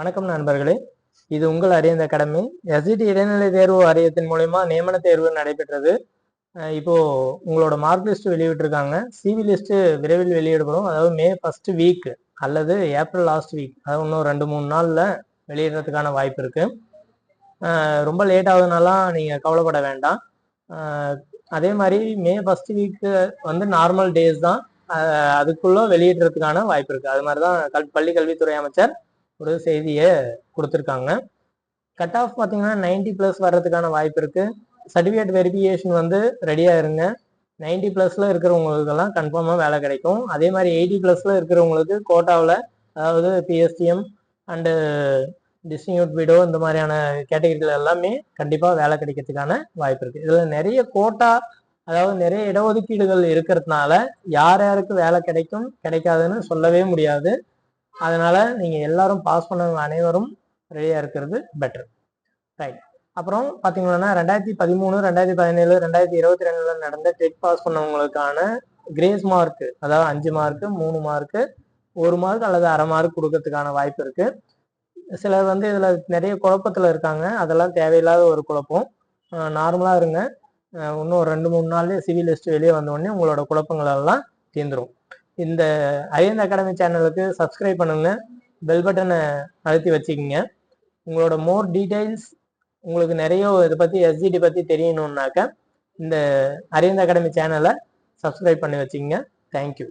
வணக்கம் நண்பர்களே. இது உங்கள் அறிந்த கடமை. எஸ்இடி இடைநிலை தேர்வு வாரியத்தின் மூலயமா நியமன தேர்வு நடைபெற்றது. இப்போ உங்களோட மார்க் லிஸ்ட் வெளியிட்டிருக்காங்க. சிவி லிஸ்ட் விரைவில் வெளியிடப்படும். அதாவது மே ஃபர்ஸ்ட் வீக் அல்லது ஏப்ரல் லாஸ்ட் வீக் அதாவது இன்னும் ரெண்டு மூணு நாளில் வெளியிடுறதுக்கான வாய்ப்பு இருக்கு. ரொம்ப லேட் ஆகுதுனாலாம் நீங்கள் கவலைப்பட வேண்டாம். அதே மாதிரி மே ஃபர்ஸ்ட் வீக்கு வந்து நார்மல் டேஸ் தான். அதுக்குள்ளே அதுக்குள்ள வெளியிடுறதுக்கான வாய்ப்பு இருக்கு. அது மாதிரி தான் கல் பள்ளி கல்வித்துறை அமைச்சர் ஒரு செய்தியை கொடுத்துருக்காங்க. கட் ஆஃப் பார்த்தீங்கன்னா நைன்டி ப்ளஸ் வர்றதுக்கான வாய்ப்பு இருக்குது சர்டிஃபிகேட் வெரிஃபிகேஷன் வந்து ரெடியாக இருங்க. நைன்டி ப்ளஸில் இருக்கிறவங்களுக்கெல்லாம் கன்ஃபார்மாக வேலை கிடைக்கும். அதே மாதிரி எயிட்டி ப்ளஸில் இருக்கிறவங்களுக்கு கோட்டாவில் அதாவது பிஎஸ்டிஎம் அண்டு டிஸ்ட்ரிபியூட் வீடோ இந்த மாதிரியான கேட்டகரிகள் எல்லாமே கண்டிப்பாக வேலை கிடைக்கிறதுக்கான வாய்ப்பு இருக்குது இதில் நிறைய கோட்டா அதாவது நிறைய இடஒதுக்கீடுகள் இருக்கிறதுனால யார் யாருக்கு வேலை கிடைக்கும் கிடைக்காதுன்னு சொல்லவே முடியாது. அதனால் நீங்கள் எல்லாரும் பாஸ் பண்ணவங்க அனைவரும் ரெடியாக இருக்கிறது பெட்டர் ரைட் அப்புறம் பார்த்தீங்கன்னா ரெண்டாயிரத்தி பதிமூணு ரெண்டாயிரத்தி பதினேழு ரெண்டாயிரத்தி இருபத்தி ரெண்டில் நடந்த டெட் பாஸ் பண்ணவங்களுக்கான கிரேஸ் மார்க் அதாவது அஞ்சு மார்க்கு மூணு மார்க்கு ஒரு மார்க் அல்லது அரை மார்க் கொடுக்கறதுக்கான வாய்ப்பு இருக்கு. சிலர் வந்து இதில் நிறைய குழப்பத்தில் இருக்காங்க. அதெல்லாம் தேவையில்லாத ஒரு குழப்பம். நார்மலாக இருங்க. இன்னும் ஒரு ரெண்டு மூணு நாள்லேயே சிவில் லிஸ்ட் வெளியே வந்த உடனே உங்களோட குழப்பங்கள் எல்லாம் இந்த அரியந்த அகாடமி சேனலுக்கு சப்ஸ்கிரைப் பண்ணுங்க. பெல் பட்டனை அழுத்தி வச்சுக்கிங்க. உங்களோட மோர் டீட்டெயில்ஸ் உங்களுக்கு நிறைய இதை பற்றி எஸ்ஜிடி பற்றி தெரியணுன்னாக்க இந்த அரியந்த அகாடமி சேனலை சப்ஸ்கிரைப் பண்ணி வச்சுக்கோங்க. தேங்க்யூ